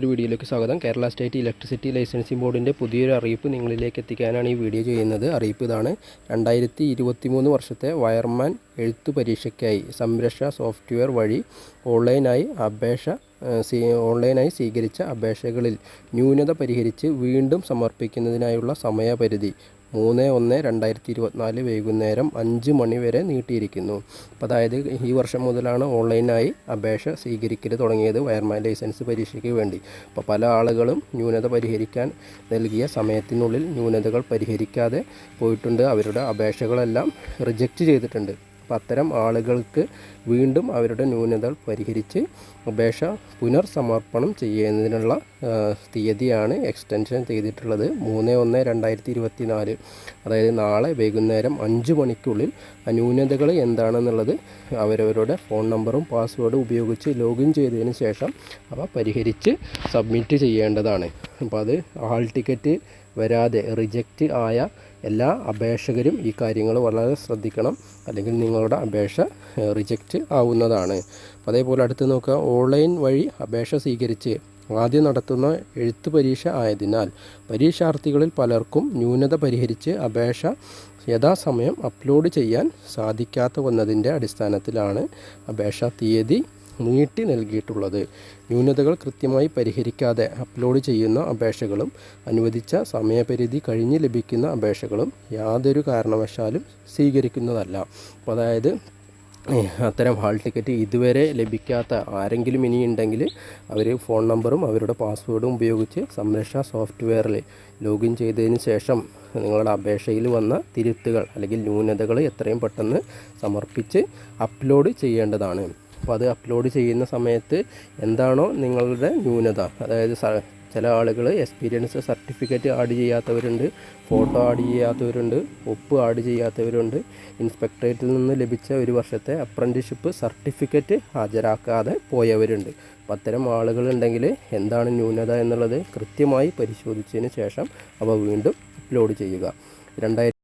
ഒരു വീഡിയോയിലേക്ക് സ്വാഗതം. കേരള സ്റ്റേറ്റ് ഇലക്ട്രിസിറ്റി ലൈസൻസിംഗ് ബോർഡിന്റെ പുതിയൊരു അറിയിപ്പ് നിങ്ങളിലേക്ക് എത്തിക്കാനാണ് ഈ വീഡിയോ ചെയ്യുന്നത്. അറിയിപ്പ് ഇതാണ്. രണ്ടായിരത്തി ഇരുപത്തി മൂന്ന് വർഷത്തെ വയർമാൻ എഴുത്തു പരീക്ഷയ്ക്കായി സംരക്ഷ സോഫ്റ്റ്വെയർ വഴി ഓൺലൈനായി അപേക്ഷ ഓൺലൈനായി സ്വീകരിച്ച അപേക്ഷകളിൽ ന്യൂനത പരിഹരിച്ച് വീണ്ടും സമർപ്പിക്കുന്നതിനായുള്ള സമയപരിധി മൂന്ന് ഒന്ന് രണ്ടായിരത്തി ഇരുപത്തിനാല് വൈകുന്നേരം അഞ്ച് മണി വരെ നീട്ടിയിരിക്കുന്നു. അപ്പോൾ അതായത് ഈ വർഷം മുതലാണ് ഓൺലൈനായി അപേക്ഷ സ്വീകരിക്കൽ തുടങ്ങിയത് വയർമാൻ ലൈസൻസ് പരീക്ഷയ്ക്ക് വേണ്ടി. അപ്പോൾ പല ആളുകളും ന്യൂനത പരിഹരിക്കാൻ നൽകിയ സമയത്തിനുള്ളിൽ ന്യൂനതകൾ പരിഹരിക്കാതെ പോയിട്ടുണ്ട്. അവരുടെ അപേക്ഷകളെല്ലാം റിജക്റ്റ് ചെയ്തിട്ടുണ്ട്. അപ്പോൾ അത്തരം ആളുകൾക്ക് വീണ്ടും അവരുടെ ന്യൂനതകൾ പരിഹരിച്ച് അപേക്ഷ പുനർസമർപ്പണം ചെയ്യുന്നതിനുള്ള തീയതിയാണ് എക്സ്റ്റൻഷൻ ചെയ്തിട്ടുള്ളത്. മൂന്ന് ഒന്ന് രണ്ടായിരത്തി ഇരുപത്തി നാല് അതായത് നാളെ വൈകുന്നേരം അഞ്ച് മണിക്കുള്ളിൽ ആ ന്യൂനതകൾ എന്താണെന്നുള്ളത് അവരവരുടെ ഫോൺ നമ്പറും പാസ്വേഡും ഉപയോഗിച്ച് ലോഗിൻ ചെയ്തതിന് ശേഷം അവ പരിഹരിച്ച് സബ്മിറ്റ് ചെയ്യേണ്ടതാണ്. അപ്പോൾ അത് ഹാൾ ടിക്കറ്റ് വരാതെ റിജക്റ്റ് ആയ എല്ലാ അപേക്ഷകരും ഈ കാര്യങ്ങൾ വളരെ ശ്രദ്ധിക്കണം. അല്ലെങ്കിൽ നിങ്ങളുടെ അപേക്ഷ റിജക്റ്റ് ആവുന്നതാണ്. അതേപോലെ അടുത്ത് നോക്കുക. ഓൺലൈൻ വഴി അപേക്ഷ സ്വീകരിച്ച് ആദ്യം നടത്തുന്ന എഴുത്ത് പരീക്ഷ ആയതിനാൽ പരീക്ഷാർത്ഥികളിൽ പലർക്കും ന്യൂനത പരിഹരിച്ച് അപേക്ഷ യഥാസമയം അപ്ലോഡ് ചെയ്യാൻ സാധിക്കാത്ത വന്നതിന്റെ അടിസ്ഥാനത്തിലാണ് അപേക്ഷാ തീയതി നീട്ടി നൽകിയിട്ടുള്ളത്. ന്യൂനതകൾ കൃത്യമായി പരിഹരിക്കാതെ അപ്ലോഡ് ചെയ്യുന്ന അപേക്ഷകളും അനുവദിച്ച സമയപരിധി കഴിഞ്ഞ് ലഭിക്കുന്ന അപേക്ഷകളും യാതൊരു കാരണവശാലും സ്വീകരിക്കുന്നതല്ല. അപ്പോൾ അതായത് അത്തരം ഹാൾ ടിക്കറ്റ് ഇതുവരെ ലഭിക്കാത്ത ആരെങ്കിലും ഇനിയുണ്ടെങ്കിൽ അവർ ഫോൺ നമ്പറും അവരുടെ പാസ്വേഡും ഉപയോഗിച്ച് സംരക്ഷ സോഫ്റ്റ്വെയറിൽ ലോഗിൻ ചെയ്തതിന് ശേഷം നിങ്ങളുടെ അപേക്ഷയിൽ വന്ന തിരുത്തുകൾ അല്ലെങ്കിൽ ന്യൂനതകൾ എത്രയും പെട്ടെന്ന് സമർപ്പിച്ച് അപ്ലോഡ് ചെയ്യേണ്ടതാണ്. അപ്പോൾ അത് അപ്ലോഡ് ചെയ്യുന്ന സമയത്ത് എന്താണോ നിങ്ങളുടെ ന്യൂനത. അതായത് ചില ആളുകൾ എക്സ്പീരിയൻസ് സർട്ടിഫിക്കറ്റ് ആഡ് ചെയ്യാത്തവരുണ്ട് ഫോട്ടോ ആഡ് ചെയ്യാത്തവരുണ്ട് ഒപ്പ് ആഡ് ചെയ്യാത്തവരുണ്ട്. ഇൻസ്പെക്ടറേറ്റിൽ നിന്ന് ലഭിച്ച ഒരു വർഷത്തെ അപ്രന്റിഷിപ്പ് സർട്ടിഫിക്കറ്റ് ഹാജരാക്കാതെ പോയവരുണ്ട്. അപ്പം അത്തരം ആളുകളുണ്ടെങ്കിൽ എന്താണ് ന്യൂനത എന്നുള്ളത് കൃത്യമായി പരിശോധിച്ചതിന് ശേഷം അവ വീണ്ടും അപ്ലോഡ് ചെയ്യുക. രണ്ടായിരത്തി